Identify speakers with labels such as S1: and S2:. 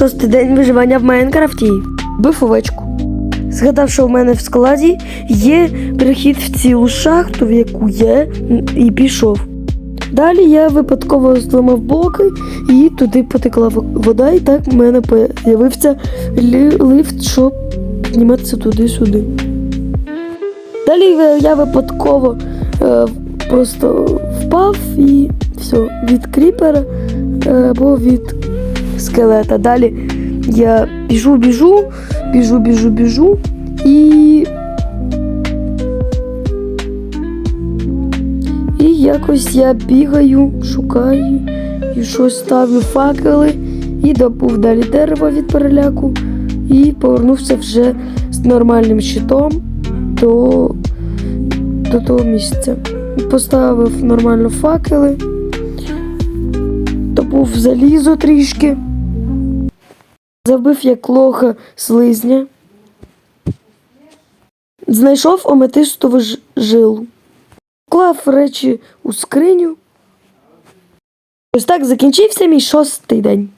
S1: Шостий день виживання в Майнкрафті. Бив овечку. Згадав, що в мене в складі є перехід в цілу шахту, в яку є, і пішов. Далі я випадково зламав блоки і туди потекла вода, і так в мене з'явився лифт, щоб підніматися туди-сюди. Далі я випадково е, просто впав і все, від кріпера е, або від скелета. Далі я біжу, біжу, біжу, біжу, біжу і. І якось я бігаю, шукаю і щось ставлю факели і добув далі дерево від переляку і повернувся вже з нормальним щитом до, до того місця. Поставив нормально факели, добув залізо трішки, забив як лоха слизня, знайшов ометистову жилу. Клав речі у скриню. Ось так закінчився мій шостий день.